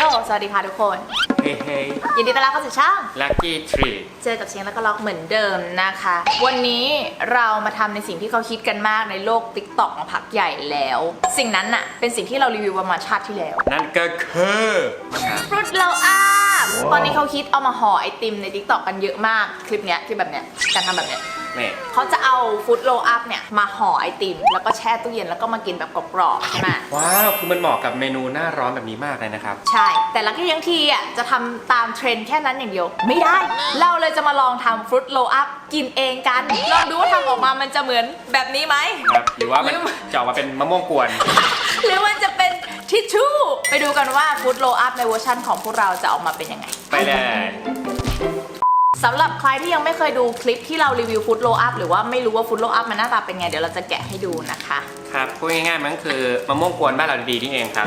โย สวัสดีค่ะทุกคน เฮ้ยเฮ้ยยินดีต้อนรับเข้าสู่ช่อง ลัคกี้ทรีเจอกับเชียงแล้วก็ล็อกเหมือนเดิมนะคะ วันนี้เรามาทำในสิ่งที่เขาคิดกันมากในโลก t ิ k t o k มาพักใหญ่แล้ว สิ่งนั้นน่ะ เป็นสิ่งที่เรารีวิวประมาณชาติที่แล้วนั่นก็คือฟรุตโลอาบตอนนี้เขาคิดเอามาห่อไอติมใน t ิ k t o k กันเยอะมากคลิปเนี้ยคลิปแบบเนี้ยการทำแบบเนี้ย นี่ เขาจะเอาฟุตโลอัพเนี่ยมาห่อไอติม แล้วก็แช่ตู้เย็นแล้วก็มากินแบบกรอบๆใช่ไหมว้าว คือมันเหมาะกับเมนูหน้าร้อนแบบนี้มากเลยนะครับ ใช่ แต่ละก็ยังทีอะจะทำตามเทรนด์แค่นั้นอย่างเดียว ไม่ได้ เราเลยจะมาลองทำฟรุตโลอัพกินเองกัน ลองดูว่าทำออกมามันจะเหมือนแบบนี้ไหม ครับ หรือว่ามันลืม จะออกมาเป็นมะม่วงกวน หรือมันจะเป็นทิชชู่ ไปดูกันว่าฟรุตโลอัพในเวอร์ชันของพวกเราจะออกมาเป็นยังไง ไปเลย สำหรับใครที่ยังไม่เคยดูคลิปที่เรารีวิวฟุตโลอัพหรือว่าไม่รู้ว่าฟุตโลอัพมันหน้าตาเป็นไง เดี๋ยวเราจะแกะให้ดูนะคะครับพูดง่ายๆมันก็คือมะม่วงกวนบ้านเราดีๆนี่เองครับ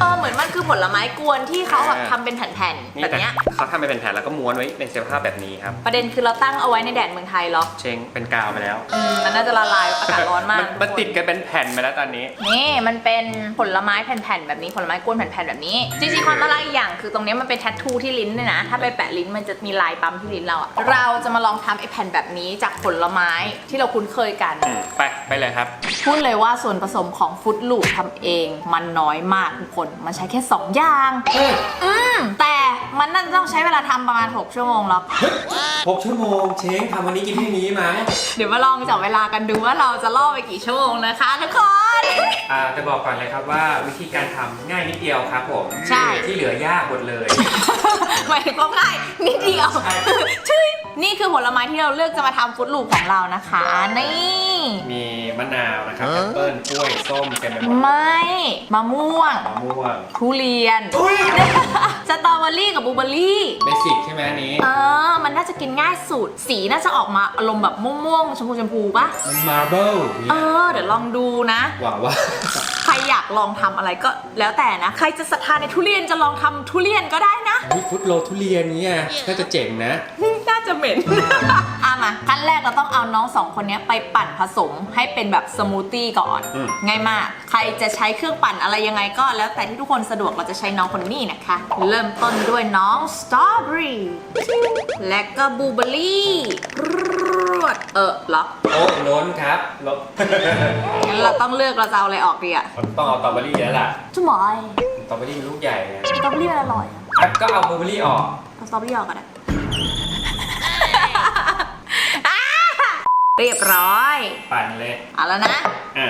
เออเหมือนมันคือผลไม้กวนที่เขาแบบอ่าทำเป็นแผ่นๆนี่แบบแต่เนี้ยเขาทำไปเป็นแผ่นแล้วก็ม้วนไว้ในสภาพแบบนี้ครับ ประเด็นคือเราตั้งเอาไว้ในแดดเมืองไทยเหรอเชงเป็นกาวไปแล้วอืมมันน่าจะละลายอากาศร้อนมากมันมันทุกคนติดกันเป็นแผ่นไปแล้วตอนนี้ นี่มันเป็นผลไม้แผ่นๆ แบบนี้ผลไม้กวนแผ่นๆ แบบนี้จริงๆความน่ารักอีกอย่างคือตรงนี้มันเป็นแทททูที่ลิ้นด้วยนะ ถ้าไปแปะลิ้นมันจะมีลายปั๊มที่ลิ้นเราอะเราจะมาลองทำไอ้แผ่นแบบนี้จากผลไม้ที่เราคุ้นเคยกัน อืมไปไปเลยครับ พูดเลยว่าส่วนผสมของฟุตลูปทำเองมันน้อยมากทุกคน มันใช้แค่ 2 อย่างอืม แต่มันน่าจะต้องใช้เวลาทำประมาณ 6 ชั่วโมงหรอก หกชั่วโมงเชงทำวันนี้กินพรุ่งนี้มั้งเดี๋ยวมาลองจับเวลากันดูว่าเราจะล่อไปกี่ชั่วโมงนะคะทุกคน อ่าจะบอกก่อนเลยครับว่าวิธีการทำง่ายนิดเดียวครับผมใช่ ที่เหลือยากหมดเลย หมายถึงว่าง่ายนิดเดียวใช่ชื่อนี่คือผลไม้ที่เราเลือกจะมาทำฟุตลูปของเรานะคะ นี่ มีมะนาวนะครับแอปเปิ้ลกล้วยส้มเต็มไปหมดไม่มะม่วง มะม่วงทุเรียน อุ้ยสตรอเบอรี่กับบลูเบอรี่เบสิกใช่ไหมอันนี้ เออ มันน่าจะกินง่ายสุด สีน่าจะออกมาอารมณ์แบบม่วงๆชมพูชมพูปะมันมาร์เบิลเออ เดี๋ยวลองดูนะ หวังว่า ใครอยากลองทำอะไรก็แล้วแต่นะ ใครจะศรัทธาในทุเรียนจะลองทำทุเรียนก็ได้นะนี่ฟุตโรทุเรียนเนี่ยก็จะเจ๋งนะ น่าจะเหม็น อะมาขั้นแรกเราต้องเอาน้องสองคนเนี้ยไปปั่นผสมให้เป็นแบบสมูทตี้ก่อน อืม ง่ายมาก ใครจะใช้เครื่องปั่นอะไรยังไงก็ แล้วแต่ที่ทุกคนสะดวกเราจะใช้น้องคนนี้นะคะ เริ่มต้นด้วยน้องสตรอเบอรี่และก็บลูเบอร์ รี่รวดเออเหรอโอ้ล้นครับลบงั้นเราต้องเลือกเราจะเอาอะไรออกดีอะต้องเอาสตรอเบอรี่แล้วล่ะจุ๊มอยสตรอเบอรี่มันลูกใหญ่ไงสตรอเบอรี่มันอร่อยอะอะก็เอาบลูเบอรี่ออกเอาสตรอเบอรี่ออกก็ได้อ่าเรียบร้อย ปั่นเลย เอาแล้วนะ อะ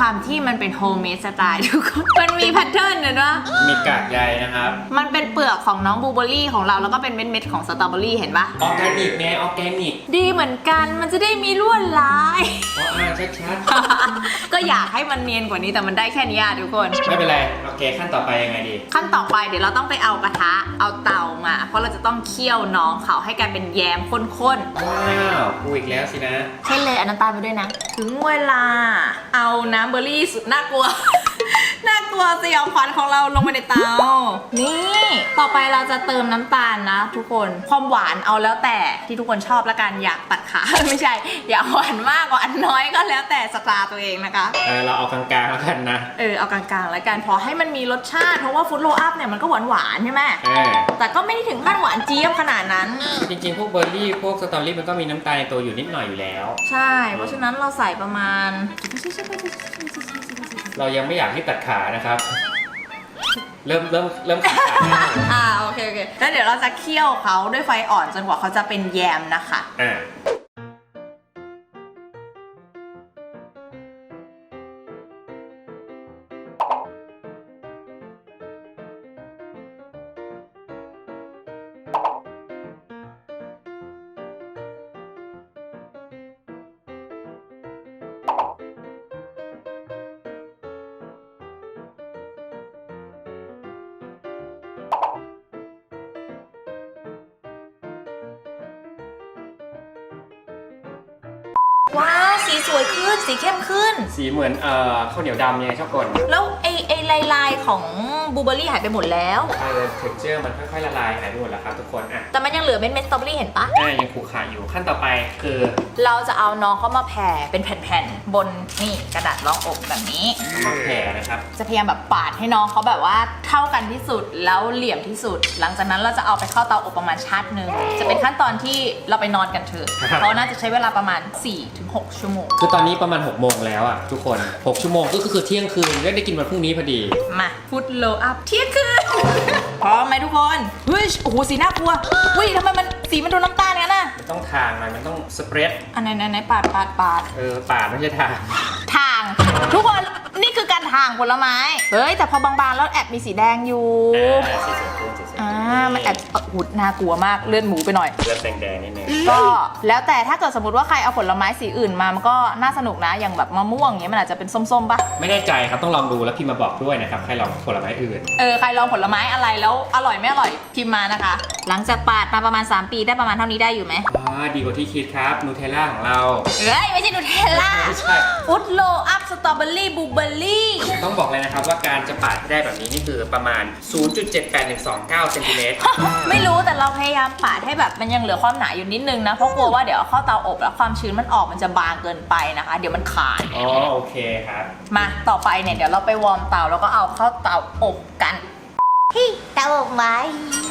ความที่มันเป็นโฮมเมดสไตล์ทุกคนมันมีแพทเทิร์นเนอะมีกากใยนะครับ มันเป็นเปลือกของน้องบลูเบอร์รี่ของเราแล้วก็เป็นเม็ดๆของสตรอเบอรี่เห็นปะออร์แกนิกไงออร์แกนิกดีเหมือนกันมันจะได้มีลวดลาย เพราะอ่านชัดก็อยากให้มันเนียนกว่านี้แต่มันได้แค่นี้อะทุกคน ๆไม่เป็นไร โอเคขั้นต่อไปยังไงดี ขั้นต่อไปเดี๋ยวเราต้องไปเอากระทะเอาเตามา เพราะเราจะต้องเคี่ยวน้องเขาให้กลายเป็นแยมข้นว้าวกูอีกแล้วสินะๆใช่เลยเอาน้ำตาลไปด้วยนะ ถึงเวลาเอาน้มเบอร์รี่สุดน่ากลัว น่ากลัวสยองขวัญของเราลงไปในเตา นี่ ต่อไปเราจะเติมน้ำตาลนะ ทุกคน ความหวานเอาแล้วแต่ที่ทุกคนชอบละกันอยากตัดขา ไม่ใช่ อยากหวานมากหวานน้อยก็แล้วแต่สไตล์ตัวเองนะคะ เออเราเอากลางๆแล้วกันนะ เออเอากลางๆแล้วกันพอให้มันมีรสชาติเพราะว่าฟุตโรอัพเนี่ยมันก็หวานหวานๆใช่ไหมเออ แต่ก็ไม่ได้ถึงขั้นหวานเจี๊ยบขนาดนั้น จริงๆ พวกเบอร์รี่ พวกสตรอเบอรี่มันก็มีน้ำตาลในตัวอยู่นิดหน่อยอยู่แล้ว ใช่ เพราะฉะนั้นเราใส่ประมาณ เรายังไม่อยากให้ตัดขานะครับ เริ่มเริ่มเริ่มขาดขาแล้วอ่าโอเคโอเคแล้วเดี๋ยวเราจะเคี่ยวเขาด้วยไฟอ่อนจนกว่าเขาจะเป็นแยมนะคะ อ่า ว้าวสีสวยขึ้นสีเข้มขึ้น สีเหมือนเอ่อข้าวเหนียวดำเนี่ยชอบกลแล้วไอไอลายลายๆของบลูเบอร์รี่หายไปหมดแล้ว ใช่เลยเท็กเจอร์มันค่อยๆละลายหายไปหมดแล้วครับทุกคนอะแต่มันยังเหลือเม็ดเม็ดสตรอเบอรี่เห็นปะ อะยังขูขาอยู่ขั้นต่อไปคือเราจะเอาน้องเขามาแผ่เป็นแผ่นๆ บนนี่กระดาษรองอกแบบนี้มาแผ่นะครับ จะพยายามแบบปาดให้น้องเขาแบบว่าเท่ากันที่สุดแล้วเหลี่ยมที่สุด หลังจากนั้นเราจะเอาไปเข้าเตาอบประมาณชาติหนึ่งจะเป็นขั้นตอนที่เราไปนอนกันเถอะครับ เพราะน่าจะใช้เวลาประมาณ 4-6 ชั่วโมง คือตอนนี้ประมาณ6โมงแล้วอะทุกคน 6 ชั่วโมงก็คือเที่ยงคืนก็ได้กินวันพรุ่งนี้พอดี มาฟุตโลอัพเที่ยงคืน พร้อมไหมทุกคนเฮ้ยโอ้โหสีน่ากลัวอุ้ยทำไมมันสีมันดูน้ำตาลงั้นน่ะมันต้องทางหน่อยมันต้องสเปรดอันไหนไหนไหนปาดปาดปาดเออปาดไม่ใช่ทาง ทาง ทุกคนนี่คือการทางผลไม้ เฮ้ย แต่พอบางๆแล้วแอบมีสีแดงอยู่อ่าสีสวยขึ้นสีสวย อ่าขึ้นมันแอบเอ่อหุดน่ากลัวมากเลือดหมูไปหน่อย เลือดแดงๆนิดนึงก็แล้วแต่ถ้าเกิดสมมติว่าใครเอาผลไม้สีอื่นมามันก็น่าสนุกนะอย่างแบบมะม่วงเงี้ยมันอาจจะเป็นส้มๆปะไม่แน่ใจครับต้องลองดูแล้วพิมพ์มาบอกด้วยนะครับใครลองผลไม้อื่น เออใครลองผลไม้อะไรแล้วอร่อยไม่อร่อยพิมพ์มานะคะ หลังจากปาดมาประมาณ 3 ปีได้ประมาณเท่านี้ได้อยู่ไหมอ่าดีกว่าที่คิดครับนูเทลล่าของเราเอ้ยไม่ใช่นูเทลล่าไม่ใช่ฟุตโลอัพสตรอเบอรี่บลูเบอร์รี่ต้องบอกเลยนะครับว่าการจะปาดให้ได้แบบนี้นี่คือประมาณ 0.78129เซนติเมตร ไม่รู้แต่เราพยายามปาดให้แบบมันยังเหลือความหนาอยู่นิดนึงนะ เพราะกลัวว่าเดี๋ยวเอาเข้าเตาอบแล้วความชื้นมันออกมันจะบางเกินไปนะคะ เดี๋ยวมันขาด อ๋อโอเคครับ มาต่อไปเนี่ยเดี๋ยวเราไปวอร์มเตาแล้วก็เอาเข้าเตาอบกัน ที่เตาอบไหม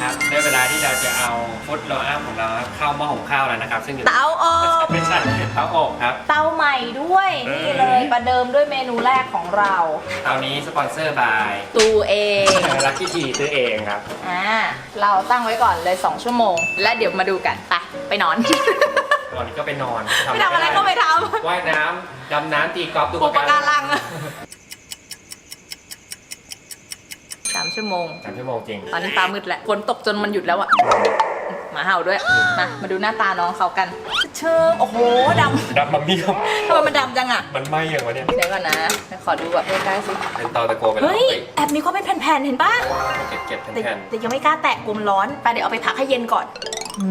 ครับได้เวลาที่เราจะเอาฟุตโลอัพของเราครับเข้าหม้อหุงข้าวแล้วนะครับซึ่งอยู่เตาอบ ไม่ใช่เตาอบครับ เตาใหม่ด้วย นี่เลยประเดิมด้วยเมนูแรกของเราเตานี้สปอนเซอร์บายตูเองลักกี้ทีซื้อเองครับ อ่าเราตั้งไว้ก่อนเลย 2 ชั่วโมง และเดี๋ยวมาดูกันไปไปนอนตอนนี้ก็ไปนอนไม่ทำอะไรก็ไม่ทว่ายน้ำดำน้ำตีกอล์ฟดูำอุปการัง สามชั่วโมง สามชั่วโมงจริง ตอนนี้ฟ้ามืดแล้วฝนตกจนมันหยุดแล้วอะหมาเห่าด้วยมามาดูหน้าตาน้องเขากัน เชิงโอ้โหดดำมาเมี่ยมำทำไมมันดำจังอะมันไหม้ยังวะเนี่ย เดี๋ยวก่อนนะขอดูแบบใกล้ๆสิเป็นตอตะโกไปแล้วเฮ้ยแอบมีความเป็นแผ่นๆเห็นปะเก็บเก็บๆแต่แผ่นแต่ยังไม่กล้าแตะกลมร้อนไปเดี๋ยวเอาไปพักให้เย็นก่อน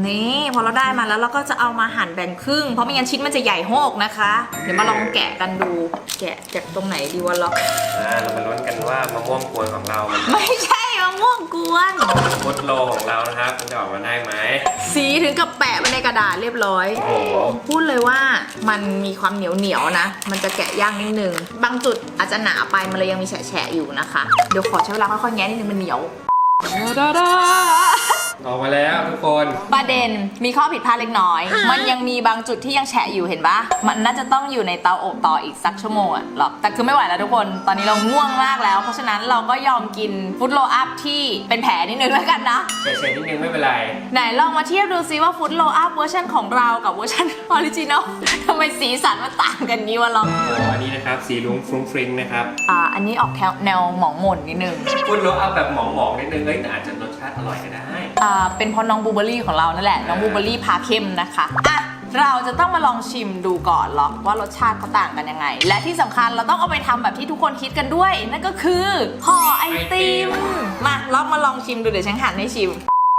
นี่พอเราได้มาแล้วเราก็จะเอามาหั่นแบ่งครึ่ง เพราะไม่งั้นชิ้นมันจะใหญ่โฮกนะคะ เดี๋ยวมาลองแกะกันดู แกะจากตรงไหนดีวะล็อก ๆอ่าเรามาลุ้นกันว่ามะม่วงกวนของเรามันไม่ใช่ มะม่วงกวนฟุตโลของเรานะครับมันจะออกมาได้ไหม สีถึงกับแปะไปในกระดาษเรียบร้อย โอ้โห พูดเลยว่ามันมีความเหนียวเหนียวๆนะ มันจะแกะยากนิดนึง บางจุดอาจจะหนาไปมันเลยยังมีแฉะๆอยู่นะคะ เดี๋ยวขอใช้เวลาค่อยๆแงะนิดนึงมันเหนียว ออกมาแล้วทุกคนประเด็นมีข้อผิดพลาดเล็กน้อย มันยังมีบางจุดที่ยังแฉะอยู่เห็นปะมันน่าจะต้องอยู่ในเตาอบต่ออีกสักชั่วโมงอะหรอกแต่คือไม่ไหวแล้วทุกคน ตอนนี้เราง่วงมากแล้ว เพราะฉะนั้นเราก็ยอมกินฟุตโลอัพที่เป็นแผลนิดนึงแล้วกันนะ เฉยๆนิดนึงไม่เป็นไร ไหนลองมาเทียบดูซิว่าฟุตโลอัพเวอร์ชันของเรากับเวอร์ชันออริจินอลทำไมสีสันมันต่างกันนี้วะลองโอ้อันนี้นะครับสีลุงฟรุ้งฟริ้งนะครับอ่าอันนี้ออกแนวแนวหมองหม่นนิดนึงฟุตโลอัพแบบหมองๆนิดนึงเฮ้ยแต่อาจจะรสชาติอร่อยก็ได้ อ่าเป็นเพราะน้องบลูเบอร์รี่ของเรานั่นแหละน้องบลูเบอร์รี่พาเข้มนะคะอะเราจะต้องมาลองชิมดูก่อนหรอกว่ารสชาติเขาต่างกันยังไง และที่สำคัญเราต้องเอาไปทำแบบที่ทุกคนคิดกันด้วย นั่นก็คือห่อไอติมมาลองมาลองชิมดูเดี๋ยวฉันหันให้ชิม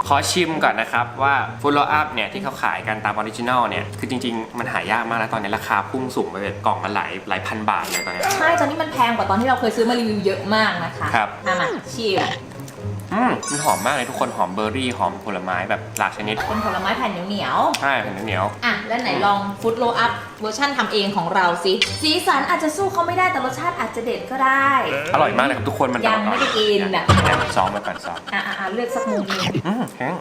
ขอชิมก่อนนะครับว่าฟุตโลอัพเนี่ยที่เขาขายกันตามออริจินอลเนี่ย คือจริง ๆ มันหายากมากแล้วตอนนี้ราคาพุ่งสูงไปเลยกล่องมันหลายหลายพันบาทเลยตอนนี้ใช่ตอนนี้มันแพงกว่าตอนที่เราเคยซื้อมารีวิวเยอะมากนะคะครับ อะมาชิมอื มมันหอมมากเลยทุกคนหอมเบอร์รี่หอมผลไม้แบบหลากชนิดเป็นผลไม้แผ่นเหนียวๆใช่แผ่นเหนียวอะ แล้วไหนลองฟุตโลอัพเวอร์ชั่นทำเองของเราสิสีสันอาจจะสู้เขาไม่ได้แต่รสชาติอาจจะเด็ดก็ได้ อร่อยมากเลยครับทุกคนมันยังไม่ได้กินอะแอบซองมาก่อนซองอะอะอะเลือกสักมุมหนึงอืมแข็ง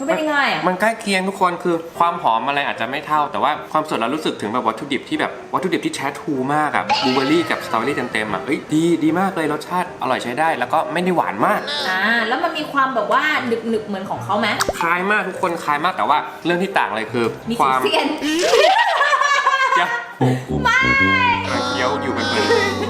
มันเป็นยังไงอะ มันใกล้เคียงทุกคนคือความหอมอะไรอาจจะไม่เท่า แต่ว่าความสดเรารู้สึกถึงแบบวัตถุดิบที่แบบวัตถุดิบที่แท้ทรูมากอะบลูเบอร์รี่กับสตรอเบอรี่เต็มๆอะเอ้ยดีดีมากเลยรสชาติอร่อยใช้ได้ แล้วก็ไม่ได้หวานมาก อ่า แล้วมันมีความแบบว่าหนึบหนึบๆเหมือนของเขาไหมคล้ายมากทุกคนคล้ายมากแต่ว่าเรื่องที่ต่างเลยคือ มีคสีวามเซียนจะไม่เคี้ยวอยู่เป็นเ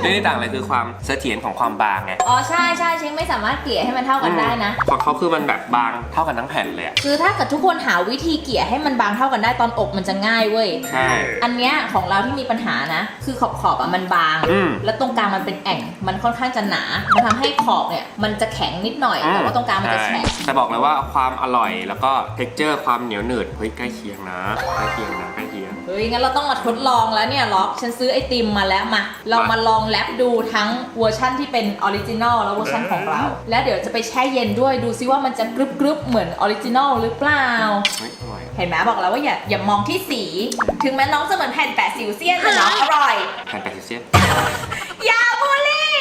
พื่อนเรื่องที่ต่างเลยคือความเสถียรของความบางไงอ๋อใช่ใช่เชงไม่สามารถเกลี่ยให้มันเท่ากันได้นะ ของเขาคือมันแบบบางเท่ากันทั้งแผ่นเลยอะคือถ้าเกิดทุกคนหาวิธีเกลี่ยให้มันบางเท่ากันได้ตอนอบมันจะง่ายเว้ย ใช่ อันเนี้ยของเราที่มีปัญหานะ คือขอบขอบๆอะมันบาง อืมแล้วตรงกลางมันเป็นแอ่ง มันค่อนข้างจะหนา มันทำให้ขอบเนี่ยมันจะแข็งนิดหน่อยแต่ว่าตรงกลางมันจะแฉะใช่แต่บอกเลยว่าความอร่อยแล้วก็เท็กเจอร์ความเหนียวหนืดเฮ้ยใกล้เคียงนะใกล้เคียงนะใกล้ เคียงเฮ้ฮ้ย งั้นเราต้องมาทดลองแล้วเนี่ยล็อก ฉันซื้อไอติมมาแล้วมา เรามาลองแลปดูทั้งเวอร์ชั่นที่เป็นออริจินอลแล้วเวอร์ชันของเรา แล้วเดี๋ยวจะไปแช่เย็นด้วยดูซิว่ามันจะกรึบกรึบๆเหมือนออริจินอลหรือเปล่าเฮ้ยอร่อยเห็นไหมบอกแล้วว่าอย่าอย่ามองที่สี ถึงแม้น้องจะเหมือนแผ่นแปะสิวเซียนแต่น้องอร่อยแผ่นแปดสิบเซนอยาบูลลี่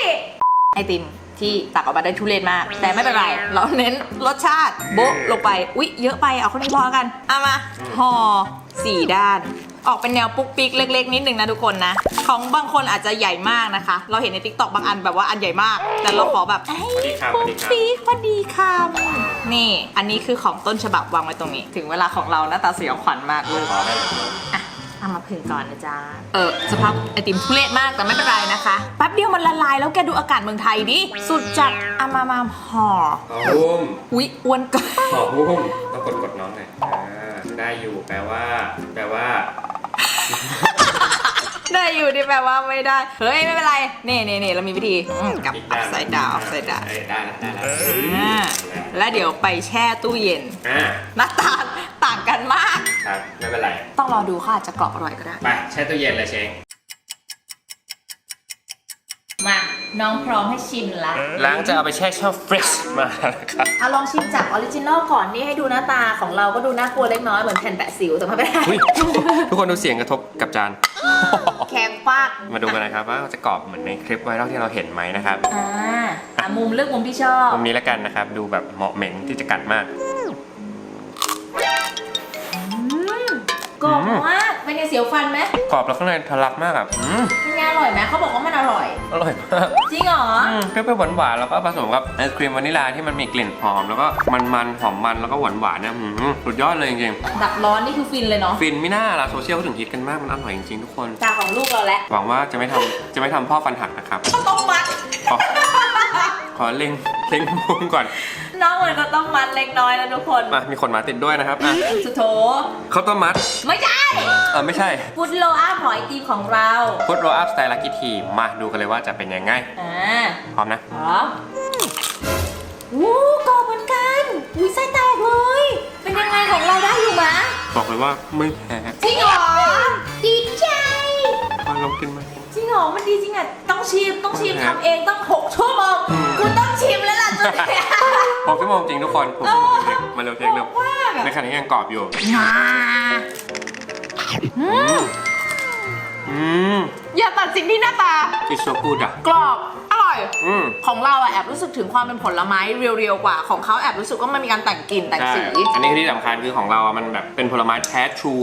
ไอติมที่ตักออกมาได้ทุเรศมาก แต่ไม่เป็นไร เราเน้นรสชาติ โบ๊ะลงไป อุ๊ย เยอะไป เอาคนนี้พอกัน เอามาห่อสี่ด้าน ออกเป็นแนวปุ๊กปิ๊กเล็ก ๆ นิดนึงนะทุกคนนะ ของบางคนอาจจะใหญ่มากนะคะ เราเห็นในทิกตอกบางอันแบบว่าอันใหญ่มาก แต่เราขอแบบเอ้ยพอดีคำพอปุ๊ดีกคำปิ๊กพอดีคำนี่ อันนี้คือของต้นฉบับวางไว้ตรงนี้ ถึงเวลาของเราหน้าตาสยองขวัญมากเลยพอได้เลยอะเอามาผึ่งก่อนนะจ๊ะ เออสภาพไอติมทุเรศมากแต่ไม่เป็นไรนะคะ แป๊บเดียวมันละลายแล้วแกดูอากาศเมืองไทยดิ สุดจัดเอามามาห่อหอมบุ้มอุ๊ยอ้วนเกินหอมบุ้มต้องกดกดน้องหน่อยอ่าได้อยู่แปลว่า แปลว่า ได้อยู่ดิแปลว่าไม่ได้ เฮ้ย ไม่เป็นไร นี่นี่นี่เรามีวิธีอืมกลับอีกอัด้าพนไซด์ดาวอัพไซด์ดาวเอ้ยได้ละได้ละอ่าแล้วเดี๋ยวไปแช่ตู้เย็น อ่าหน้าตาต่างกันมาก ครับไม่เป็นไร ต้องรอดูเขาอาจจะกรอบอร่อยก็ได้ ไปแช่ตู้เย็นเลยเชง มาน้องพร้อมให้ชิมละล้างจะเอาไปแช่ช่องฟรีซมานะครับ เอาลองชิมจากออริจินอลก่อนนี่ให้ดูหน้าตาของเราก็ดูน่ากลัวเล็กน้อยเหมือนแผ่นแปะสิวแต่ไม่เป็นไรอุ๊ยทุกคนดูเสียงกระทบกับจาน แข็งปากมาดูกันนะครับว่าจะกรอบเหมือนในคลิปไวรัลที่เราเห็นไหมนะครับอ่าอะมุมเลือกมุมที่ชอบมุมนี้แล้วกันนะครับ ดูแบบเหมาะเหม็งที่จะกัดมากกรอบมาก เป็นไงเสียวฟันไหมกรอบแล้วข้างในทะลักมากอะอืมเป็นไงอร่อยไหมเขาบอกว่ามันอร่อย อร่อยมากจริงเหรออืมเปรี้ยวๆหวานๆแล้วก็ผสมกับไอศครีมวานิลาที่มันมีกลิ่นหอมแล้วก็มันๆหอมมันแล้วก็หวานๆเนี่ยอืมสุดยอดเลยจริงดับร้อนนี่คือฟินเลยเนาะๆฟินไม่น่าละโซเชียลเขาถึงฮิตกันมากมันอร่อยจริงๆทุกคน ตาของลูกเราแล้วหวังว่าจะไม่ทำจะไม่ทำพ่อฟันหักนะครับข้าวต้มมัด ขอขอเล็งเล็งมุมก่อน น้องเหมือนข้าวต้มมัดเล็กน้อยนะทุกคนมามีคนมาติดด้วยนะครับอะสุโถข้าวต้มมัดไม่ใช่เออไม่ใช่ฟุตโลอาหอยตีมของเราพุทโรอัพสไตล์ลักกี้ทีมาดูกันเลยว่าจะเป็นยังไงอ่าพร้อมนะพร้อมวู้กรอบเหมือนกันอุ้ยไส้แตกเลย เป็นยังไงของเราได้อยู่มะบอกเลยว่าไม่แพ้จริงเหรอดีใจมาลองกินมาจ ริงเหรอมันดีจริงอะต้องชิมต้องชิมครับทำเองต้องหกชั่วโมงอืมกูต้องชิมแล้วล่ะจุดเนี้ยผมชั่วโมงจริงทุกคนผมชั่วโมงจริงมาเร็วเทคเร็วมากอะในขณะนี้ยังกรอบอยู่ มาอืมอืมอย่าตัดสินที่หน้าตา it's so good อะ กรอบ อร่อยอืม ของเราอะแอบรู้สึกถึงความเป็นผลไม้เรียวๆกว่า ของเขาแอบรู้สึกว่ามันมีการแต่งกลิ่นแต่งใช่สี อันนี้ที่สำคัญคือของเราอะมันแบบเป็นผลไม้แท้ทรู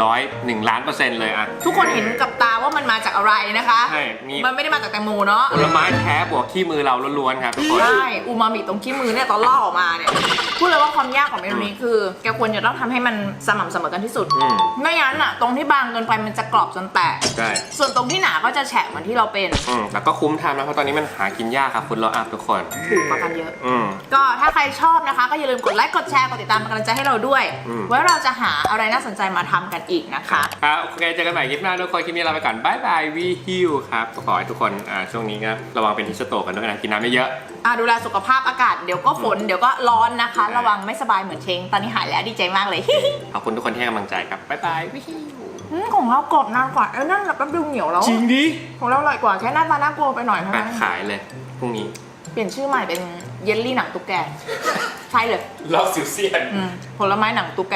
100 1ล้านเปอร์เซ็นต์เลยอะ ทุกคนเห็นกับตาว่ามันมาจากอะไรนะคะ ใช่มี มันไม่ได้มาจากแตงโมเนาะผลไม้แท้บวกขี้มือเราล้วนๆครับทุกคน ใช่อูมามิตรงขี้มือเนี่ยตอนลอกออกมาเนี่ย พูดเลยว่าความยากของเมนูนี้คือ แกควรจะต้องทำให้มันสม่ำเสมอกันที่สุดอืม ไม่งั้นอะตรงที่บางเกินไปมันจะกรอบจนแตก ใช่ส่วนตรงที่หนาก็จะแฉะเหมือนที่เราเป็น อืมแล้วก็คุ้มทำนะเพราะตอนนี้มันหากินยากครับคุณโลอัพทุกคน ถูกกว่ากันเยอะ อืม ก็ถ้าใครชอบนะคะ ก็อย่าลืมกดไลค์กดแชร์กดติดตามเป็นกำลังใจให้เราด้วย อืม ไว้เราจะหาอะไรน่าสนใจมาทำกันอีกนะคะ ครับโอเคเจอกันใหม่คลิปหน้าทุกคนคลิปนี้ลาไปก่อนบายบายวีฮิวครับก็ขอให้ทุกคนอ่าช่วงนี้ก็ระวังเป็นฮิสโตกกันด้วยนะกินน้ำไม่เยอะอะดูแลสุขภาพอากาศเดี๋ยวก็ฝนเดี๋ยวก็ร้อนนะคะ ระวังไม่สบายเหมือนเชง ตอนนี้หายแล้วดีใจมากเลยขอบคุณทุกคนที่ให้กำลังใจครับบายบายวิฮิว อืมของเรากรอบนานกว่าเอ้ยนั่นแหละแป๊บเดียวเหนียวแล้วจริงดิของเราอร่อยกว่าแค่หน้าตาน่ากลัวไปหน่อยเท่าไปนั้นขายเลยพรุ่งนี้เปลี่ยนชื่อใหม่เป็นเยลลี่หนังตุ๊กแกใช่เลย รอบสิวเซียน อืมผลไม้หนังตุ๊กแก